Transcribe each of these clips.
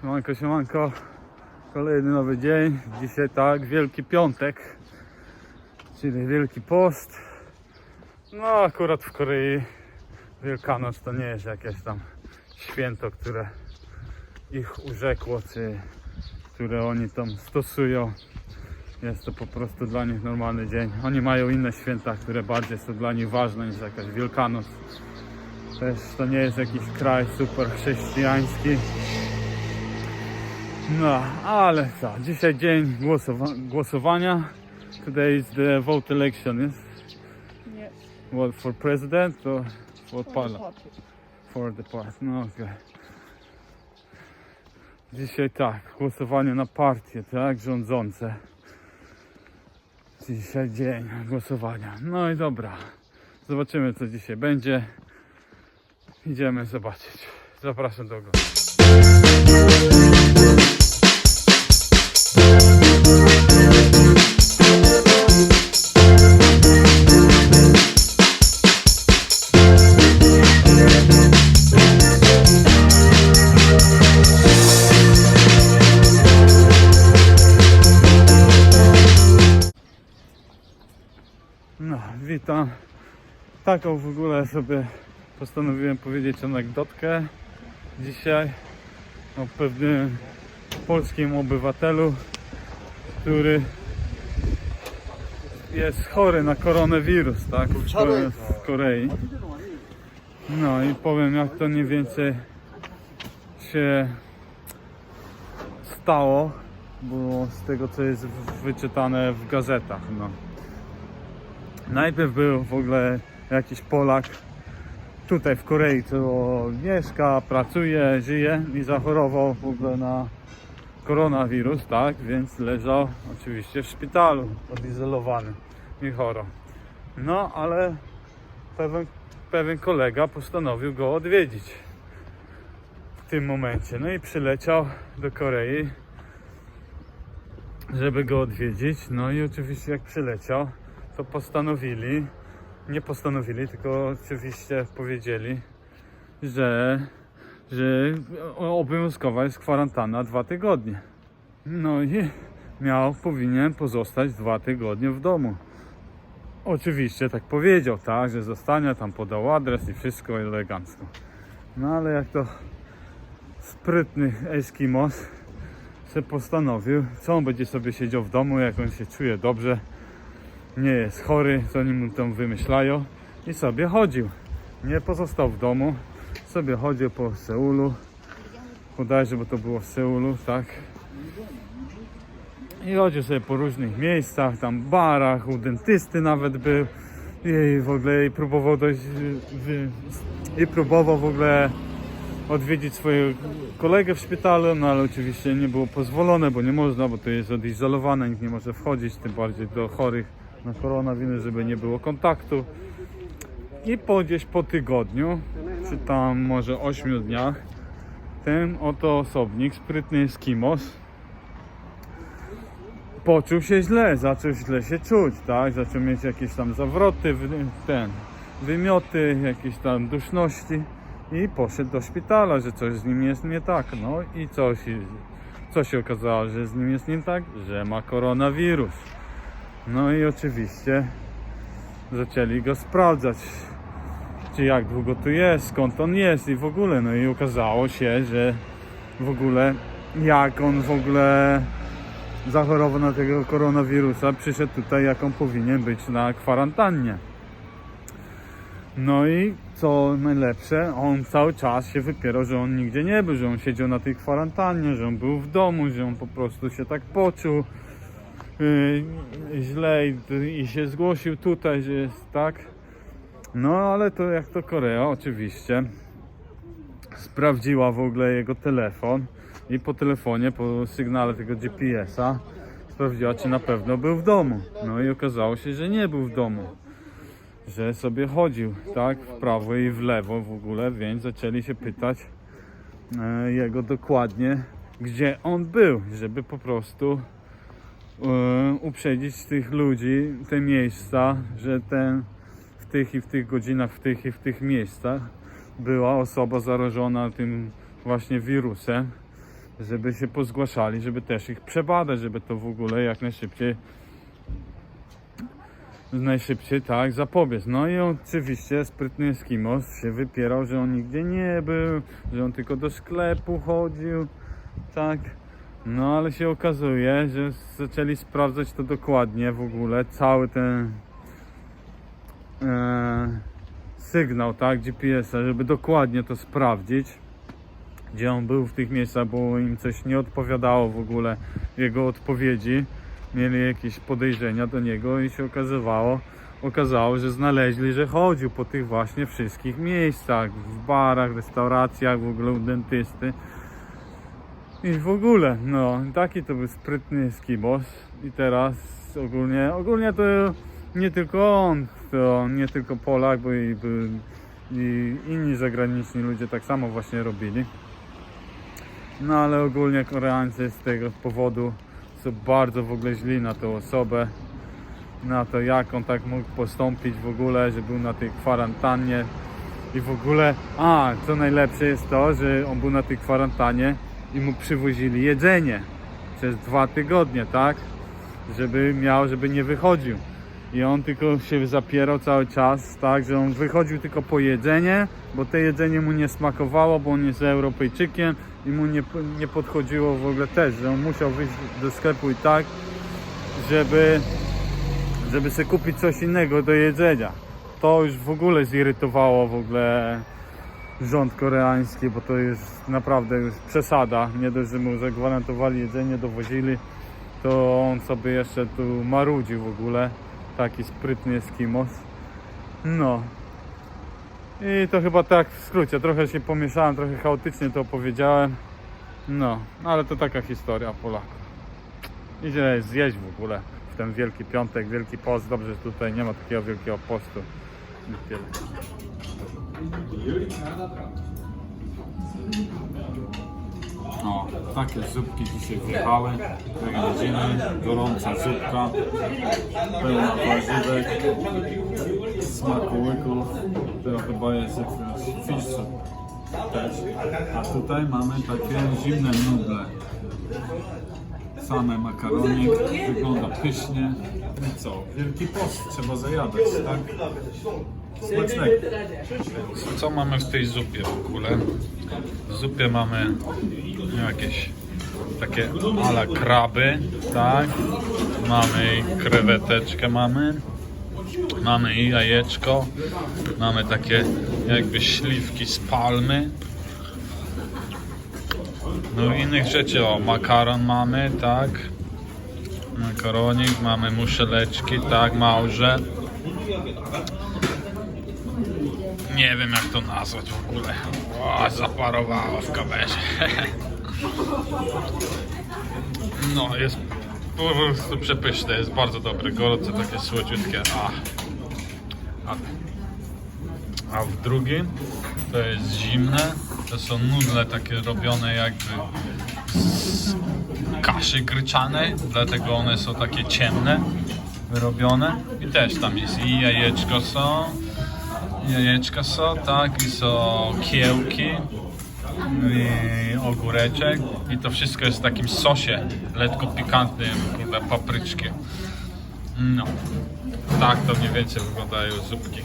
Siemanko, siemanko. Kolejny nowy dzień. Dzisiaj tak, Wielki Piątek, czyli Wielki Post. No akurat w Korei Wielkanoc to nie jest jakieś tam święto, które ich urzekło, czy które oni tam stosują. Jest to po prostu dla nich normalny dzień. Oni mają inne święta, które bardziej są dla nich ważne niż jakaś Wielkanoc. Też to nie jest jakiś kraj super chrześcijański. No, ale co, dzisiaj dzień głosowa- głosowania. Today is the vote election, yes? Nie, What, for president or for for parliament? party. For the party, no okej. Dzisiaj tak, głosowanie na partie, tak, rządzące. Dzisiaj dzień głosowania. No i dobra, zobaczymy co dzisiaj będzie. Idziemy zobaczyć. Zapraszam do oglądania. Taką w ogóle sobie postanowiłem powiedzieć anegdotkę dzisiaj o pewnym polskim obywatelu, który jest chory na koronawirus, tak? W, w Korei. No i powiem jak to mniej więcej się stało, bo z tego co jest wyczytane w gazetach, no. Najpierw był w ogóle jakiś Polak tutaj w Korei, co mieszka, pracuje, żyje i zachorował w ogóle na koronawirus, tak? Więc leżał oczywiście w szpitalu, odizolowany i choro. No, ale pewien, pewien kolega postanowił go odwiedzić w tym momencie. No i przyleciał do Korei, żeby go odwiedzić. No i oczywiście jak przyleciał, to postanowili, nie postanowili, tylko oczywiście powiedzieli, że, że obowiązkowa jest kwarantanna dwa tygodnie. No i miał, powinien pozostać dwa tygodnie w domu. Oczywiście tak powiedział, tak, że zostanie, tam podał adres i wszystko elegancko. No ale jak to sprytny Eskimos se postanowił, co on będzie sobie siedział w domu, jak on się czuje dobrze, nie jest chory, co oni mu tam wymyślają. I sobie chodził. Nie pozostał w domu, sobie chodził po Seulu, bodajże, bo to było w Seulu, tak. I chodził sobie po różnych miejscach, tam barach, u dentysty nawet był. I w ogóle i próbował dość, wy- i próbował w ogóle odwiedzić swojego kolegę w szpitalu, no ale oczywiście nie było pozwolone, bo nie można, bo to jest odizolowane, nikt nie może wchodzić, tym bardziej do chorych na koronawirus, żeby nie było kontaktu. I po gdzieś po tygodniu, czy tam może 8 dniach, ten oto osobnik, sprytny Eskimos, poczuł się źle, zaczął źle się czuć, tak? Zaczął mieć jakieś tam zawroty, ten, wymioty, jakieś tam duszności i poszedł do szpitala, że coś z nim jest nie tak. No i co się, co się okazało, że z nim jest nie tak? Że ma koronawirus. No i oczywiście zaczęli go sprawdzać, czy jak długo tu jest, skąd on jest i w ogóle. No i okazało się, że w ogóle jak on w ogóle zachorował na tego koronawirusa, przyszedł tutaj jak on powinien być na kwarantannie. No i co najlepsze, on cały czas się wypierał, że on nigdzie nie był, że on siedział na tej kwarantannie, że on był w domu, że on po prostu się tak poczuł źle i, i się zgłosił tutaj, że jest tak. No ale to jak to Korea oczywiście sprawdziła w ogóle jego telefon i po telefonie, po sygnale tego GPS-a sprawdziła, czy na pewno był w domu. No i okazało się, że nie był w domu. Że sobie chodził, tak, w prawo i w lewo w ogóle, więc zaczęli się pytać e, jego dokładnie, gdzie on był, żeby po prostu uprzedzić tych ludzi, te miejsca, że ten w tych i w tych godzinach, w tych i w tych miejscach była osoba zarażona tym właśnie wirusem żeby się pozgłaszali, żeby też ich przebadać, żeby to w ogóle jak najszybciej najszybciej tak zapobiec. No i oczywiście sprytny Eskimos się wypierał, że on nigdzie nie był, że on tylko do sklepu chodził, tak. No ale się okazuje, że zaczęli sprawdzać to dokładnie w ogóle, cały ten e, sygnał, tak, GPS-a, żeby dokładnie to sprawdzić, gdzie on był w tych miejscach, bo im coś nie odpowiadało w ogóle jego odpowiedzi mieli jakieś podejrzenia do niego i się okazywało, okazało, że znaleźli, że chodził po tych właśnie wszystkich miejscach, w barach, restauracjach, w ogóle u dentysty. I w ogóle, no, taki to był sprytny skibos i teraz ogólnie, ogólnie to nie tylko on, to nie tylko Polak, bo i, i inni zagraniczni ludzie tak samo właśnie robili. No ale ogólnie Koreańcy z tego powodu są bardzo w ogóle źli na tę osobę, na to jak on tak mógł postąpić w ogóle, że był na tej kwarantannie i w ogóle, a co najlepsze jest to, że on był na tej kwarantannie i mu przywozili jedzenie przez dwa tygodnie, tak? Żeby miał, żeby nie wychodził. I on tylko się zapierał cały czas, tak, że on wychodził tylko po jedzenie, bo to jedzenie mu nie smakowało, bo on jest Europejczykiem i mu nie, nie podchodziło w ogóle też, że on musiał wyjść do sklepu i tak, żeby, żeby sobie kupić coś innego do jedzenia. To już w ogóle zirytowało w ogóle rząd koreański, bo to jest naprawdę już przesada. Nie dość, że mu zagwarantowali jedzenie, dowozili, to on sobie jeszcze tu marudził w ogóle. Taki sprytny Eskimos. No. I to chyba tak w skrócie. Trochę się pomieszałem, trochę chaotycznie to opowiedziałem. No, ale to taka historia Polaków. Idzie zjeść w ogóle w ten Wielki Piątek, Wielki Post. Dobrze, że tutaj nie ma takiego Wielkiego Postu. O, takie zupki dzisiaj wjechały. Jak widzimy, gorąca zupka, pełna warzywek, smakołyków. To chyba jest jakiś fish soup też. A tutaj mamy takie zimne nudle. Same makaronik, wygląda pysznie. I co? Wielki post, trzeba zajadać, tak? Smacznego. Co mamy w tej zupie w ogóle? W zupie mamy jakieś takie ala kraby, tak? Mamy kreweteczkę mamy. Mamy i jajeczko. Mamy takie jakby śliwki z palmy. No innych rzeczy, o makaron mamy, tak? Makaronik, mamy muszeleczki, tak, małże. Nie wiem jak to nazwać w ogóle. O, zaparowało w kamerze. No, jest po prostu przepyszne, jest bardzo dobre, gorące, takie słodziutkie. A, a, a w drugim to jest zimne, to są nudle takie robione jakby z kaszy gryczanej, dlatego one są takie ciemne, wyrobione. I też tam jest i jajeczko są, jajeczka są, tak, i są kiełki, i ogóreczek i to wszystko jest w takim sosie lekko pikantnym, kurde, papryczki. No, tak to mniej więcej wyglądają zupki.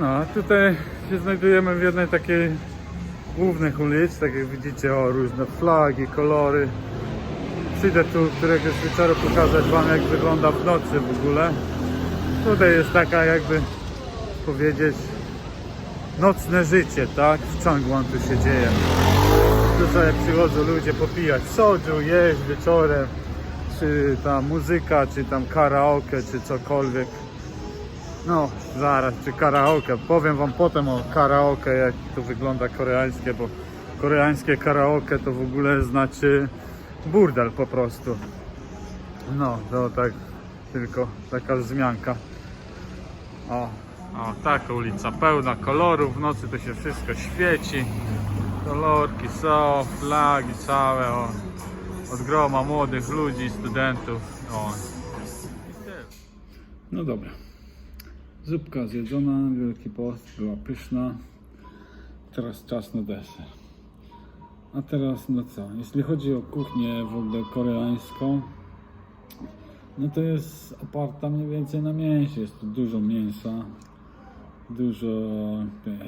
No, a tutaj się znajdujemy w jednej takiej głównych ulic, tak jak widzicie, o różne flagi, kolory. Przyjdę tu któregoś wieczoru pokazać Wam jak wygląda w nocy w ogóle. Tutaj jest taka jakby powiedzieć nocne życie, tak? W Changwon tu się dzieje. Tu sobie przychodzą ludzie popijać soju, jeść wieczorem, czy tam muzyka, czy tam karaoke, czy cokolwiek. No, zaraz, czy karaoke. Powiem wam potem o karaoke, jak to wygląda koreańskie, bo koreańskie karaoke to w ogóle znaczy burdel po prostu. No, to tak tylko taka wzmianka. O, o, taka ulica pełna kolorów, w nocy to się wszystko świeci. Kolorki są, flagi całe, o, od groma młodych ludzi, studentów. O. No dobra. Zupka zjedzona, Wielki Post, była pyszna. Teraz czas na deser. A teraz no co? Jeśli chodzi o kuchnię w ogóle koreańską, no to jest oparta mniej więcej na mięsie. Jest tu dużo mięsa, dużo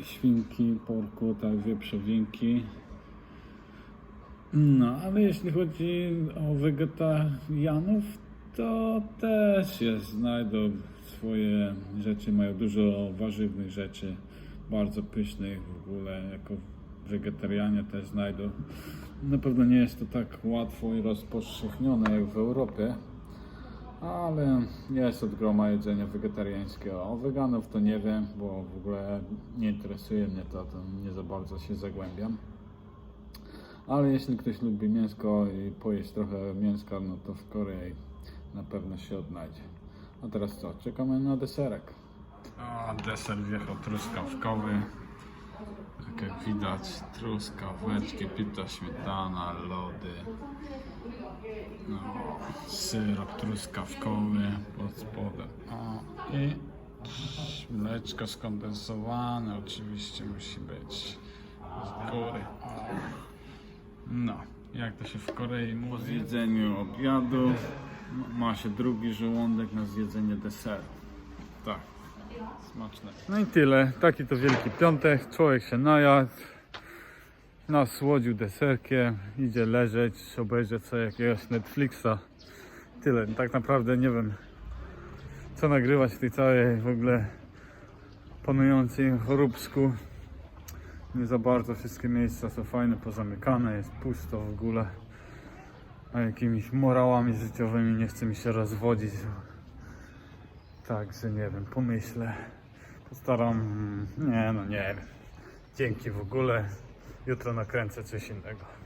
świnki, porku, tak, wieprzowinki. No, ale jeśli chodzi o wegetarianów, to też jest, znajdą swoje rzeczy, mają dużo warzywnych rzeczy, bardzo pysznych w ogóle, jako wegetarianie też znajdą. Na pewno nie jest to tak łatwo i rozpowszechnione jak w Europie, ale jest od groma jedzenia wegetariańskiego. O weganów to nie wiem, bo w ogóle nie interesuje mnie to, to nie za bardzo się zagłębiam. Ale jeśli ktoś lubi mięsko i pojeść trochę mięska, no to w Korei na pewno się odnajdzie. A teraz co? Czekamy na deserek. A deser wjechał truskawkowy. Tak jak widać, truskaweczki, pita śmietana, lody. No, syrop truskawkowy pod spodem. O, i mleczko skondensowane oczywiście musi być z góry. No, jak to się w Korei mówi? Po zjedzeniu obiadu ma się drugi żołądek na zjedzenie deseru. Tak, smaczne. No i tyle. Taki to Wielki Piątek. Człowiek się najadł, nasłodził deserkiem, idzie leżeć, obejrzeć sobie jakiegoś Netflixa. Tyle. Tak naprawdę nie wiem, co nagrywać w tej całej w ogóle panującej choróbsku. Nie za bardzo wszystkie miejsca są fajne, pozamykane, jest pusto w ogóle. Jakimiś morałami życiowymi nie chce mi się rozwodzić. Także nie wiem, pomyślę. Postaram. Nie, no nie wiem. Dzięki w ogóle. Jutro nakręcę coś innego.